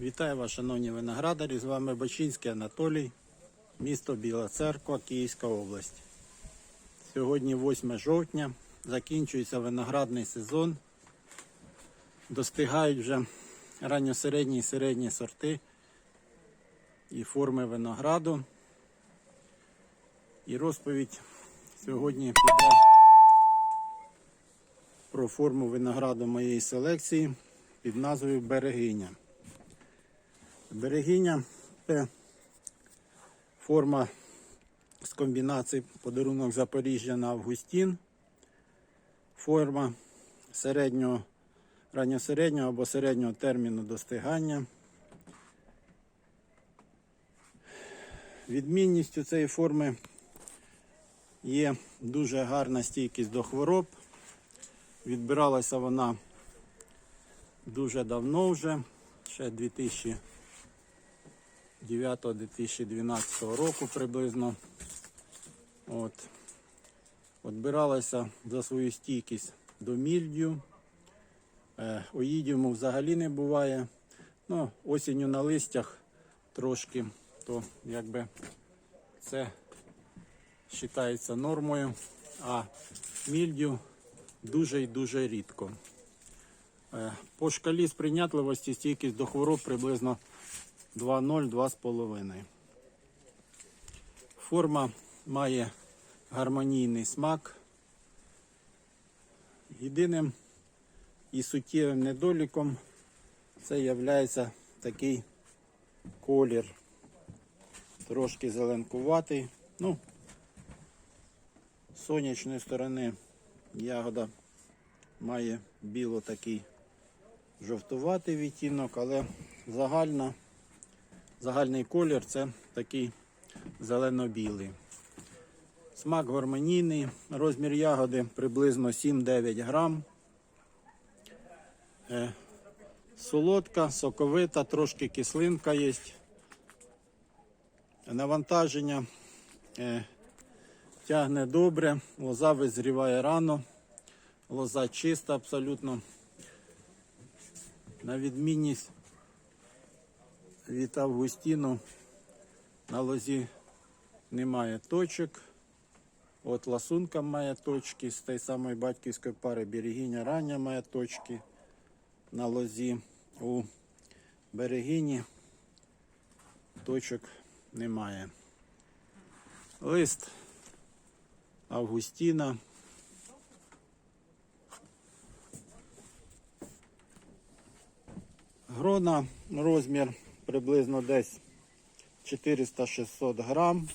Вітаю вас, шановні виноградарі. З вами Бачинський Анатолій, місто Біла Церква, Київська область. Сьогодні 8 жовтня, закінчується виноградний сезон. Достигають вже ранньосередні і середні сорти і форми винограду. І розповідь сьогодні піде про форму винограду моєї селекції під назвою Берегиня. Берегиня це форма з комбінації подарунок Запоріжжя на Августін. Форма середнього, ранньосереднього або середнього терміну достигання. Відмінністю цієї форми є дуже гарна стійкість до хвороб. Відбиралася вона дуже давно вже, ще 2009-2012 року приблизно. От. Отбиралася за свою стійкість до мільдю. Е, Оїдіуму взагалі не буває. Ну, осінню на листях трошки, то якби це вважається нормою, а мільдю дуже і дуже рідко. Е, По шкалі сприйнятливості стійкість до хвороб приблизно 2,0-2,5. Форма має гармонійний смак. Єдиним і суттєвим недоліком це є такий колір. Трошки зеленкуватий. Ну, з сонячної сторони ягода має біло такий жовтуватий відтінок, але загальна, загальний колір це такий зелено-білий. Смак гармонійний, розмір ягоди приблизно 7-9 грам. Е, Солодка, соковита, трошки кислинка є. Навантаження е, тягне добре, лоза визріває рано, лоза чиста абсолютно. На відмінність від Августіну на лозі немає точок. От ласунка має точки з тієї самої батьківської пари берегиня рання має точки на лозі. У берегині точок немає. Лист Августіна. Грона розмір приблизно десь 400-600 грам.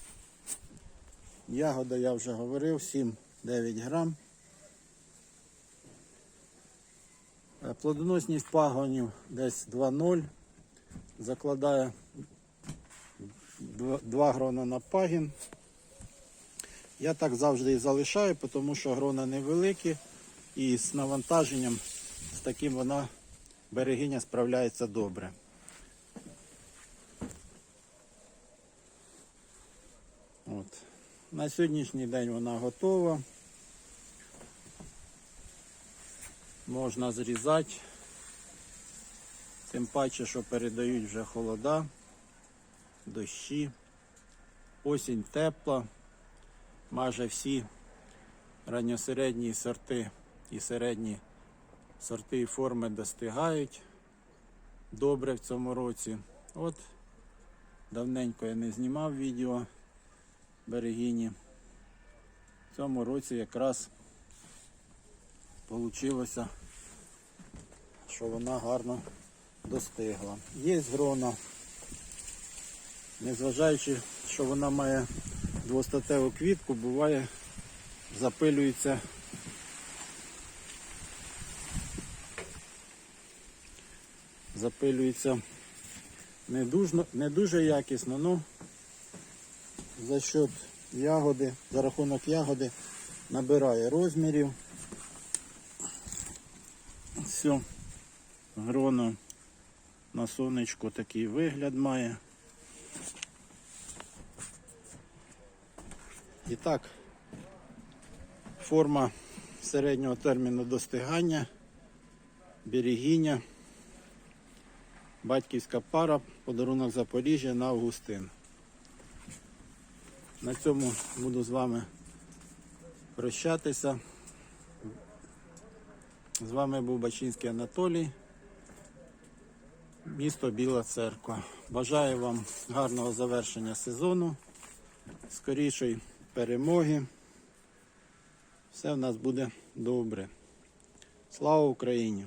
Ягода, я вже говорив, 7-9 грам. Е, Плодоносність пагонів десь 2,0. Закладає 2 грона на пагін. Я так завжди і залишаю, тому що грона невеликі і з навантаженням з таким вона берегиня справляється добре. От. На сьогоднішній день вона готова. Можна зрізати. Тим паче, що передають вже холода, дощі. Осінь тепла. Майже всі ранньосередні сорти і середні сорти і форми достигають добре в цьому році. От давненько я не знімав відео берегині. В цьому році якраз вийшло, що вона гарно достигла. Є грона, незважаючи, що вона має двостатеву квітку, буває, запилюється запилюється не дуже, не дуже якісно, ну за счет ягоди, за рахунок ягоди набирає розмірів. Все, гроно на сонечку такий вигляд має. І так, форма середнього терміну достигання, берегіння. Батьківська пара, подарунок Запоріжжя на Августин. На цьому буду з вами прощатися. З вами був Бачинський Анатолій, місто Біла Церква. Бажаю вам гарного завершення сезону, скорішої перемоги. Все в нас буде добре. Слава Україні!